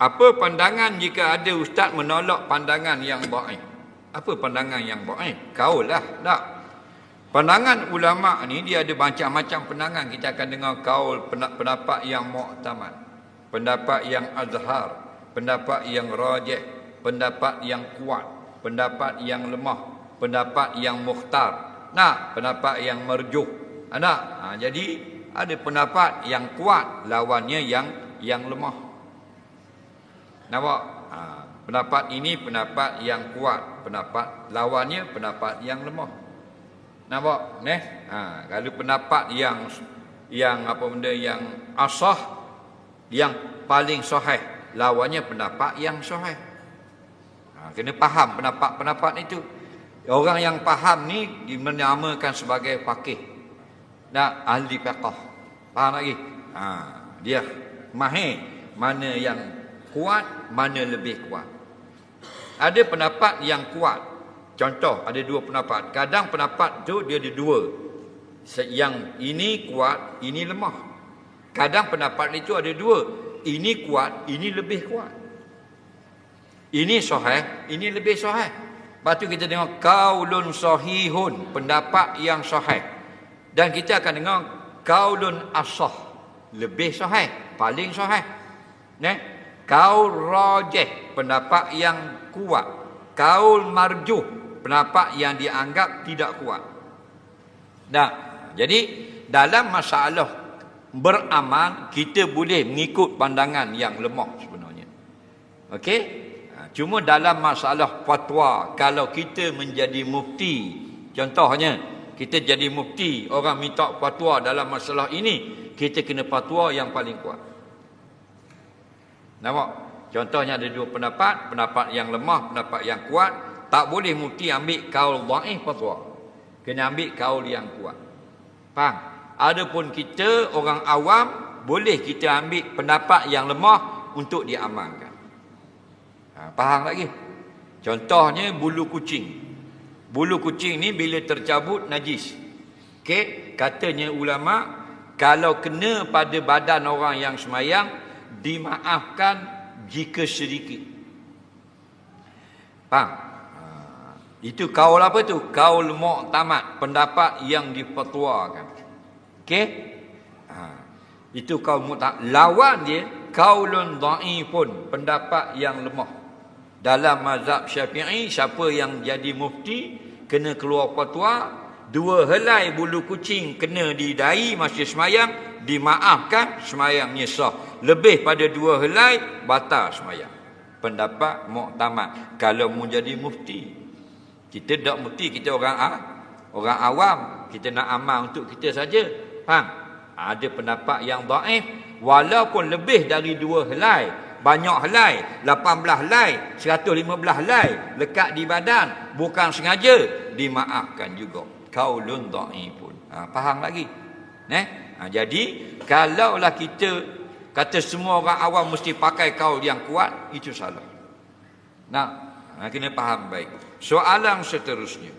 Apa pandangan jika ada ustaz menolak pandangan yang baik? Apa pandangan yang baik? Kau lah, tak. Pandangan ulama ni dia ada macam-macam pandangan. Kita akan dengar kaul pendapat yang muktamad, pendapat yang azhar, pendapat yang rajih, pendapat yang kuat, pendapat yang lemah, pendapat yang mukhtar. Nah, pendapat yang merjuh. Ada. Ha, jadi ada pendapat yang kuat lawannya yang yang lemah. Nampak? Ha, pendapat ini pendapat yang kuat. Pendapat lawannya pendapat yang lemah. Nampak? Neh? Ha, kalau pendapat yang yang apa benda yang asah yang paling sahih lawannya pendapat yang sahih. Ha, kena faham pendapat-pendapat itu. Orang yang faham ni dinamakan sebagai faqih. Nah, ahli fiqh. Faham lagi? Ha, dia mahir mana yang kuat mana lebih kuat. Ada pendapat yang kuat. Contoh ada dua pendapat. Kadang pendapat tu dia ada dua. Yang ini kuat ini lemah. Kadang pendapat itu ada dua. Ini kuat ini lebih kuat. Ini sahih ini lebih sahih. Lepas tu kita dengar kaulun sahihun pendapat yang sahih. Dan kita akan dengar kaulun asah lebih sahih paling sahih. Ne Kaul rajih, pendapat yang kuat. Kaul marjuh, pendapat yang dianggap tidak kuat. Nah, jadi dalam masalah beramal, kita boleh mengikut pandangan yang lemah sebenarnya. Okey? Ha, cuma dalam masalah fatwa, kalau kita menjadi mufti, contohnya, kita jadi mufti, orang minta fatwa dalam masalah ini, kita kena fatwa yang paling kuat. Nampak? Contohnya ada dua pendapat, pendapat yang lemah, pendapat yang kuat, tak boleh mufti ambil kaul dhaif fatwa. Kena ambil kaul yang kuat. Faham? Adapun kita orang awam boleh kita ambil pendapat yang lemah untuk diamalkan. Ha, faham lagi? Contohnya bulu kucing. Bulu kucing ni bila tercabut najis. Okey, katanya ulama kalau kena pada badan orang yang semayang dimaafkan jika sedikit. Faham? Ha, itu kaul apa tu? Kaul mu'tamad, pendapat yang difatwakan. Okey? Ha, itu kaul mu'tamad. Lawan dia kaulun dhaifun, pendapat yang lemah. Dalam mazhab Syafi'i, siapa yang jadi mufti kena keluar fatwa, dua helai bulu kucing kena didai masa semayang, dimaafkan semayangnya sah lebih pada dua helai batal semayang. Pendapat muktamad kalau mau jadi mufti kita tak mufti kita orang ah orang awam kita nak amal untuk kita saja. Faham? Ada pendapat yang dhaif walaupun lebih dari dua helai banyak helai 18 helai 115 helai lekat di badan bukan sengaja dimaafkan juga. Kaulun dhaif pun. Ha, faham lagi? Eh ha, jadi kalaulah kita Kata semua orang awam mesti pakai kaul yang kuat, itu salah. Nah, kena faham baik. Soalan seterusnya.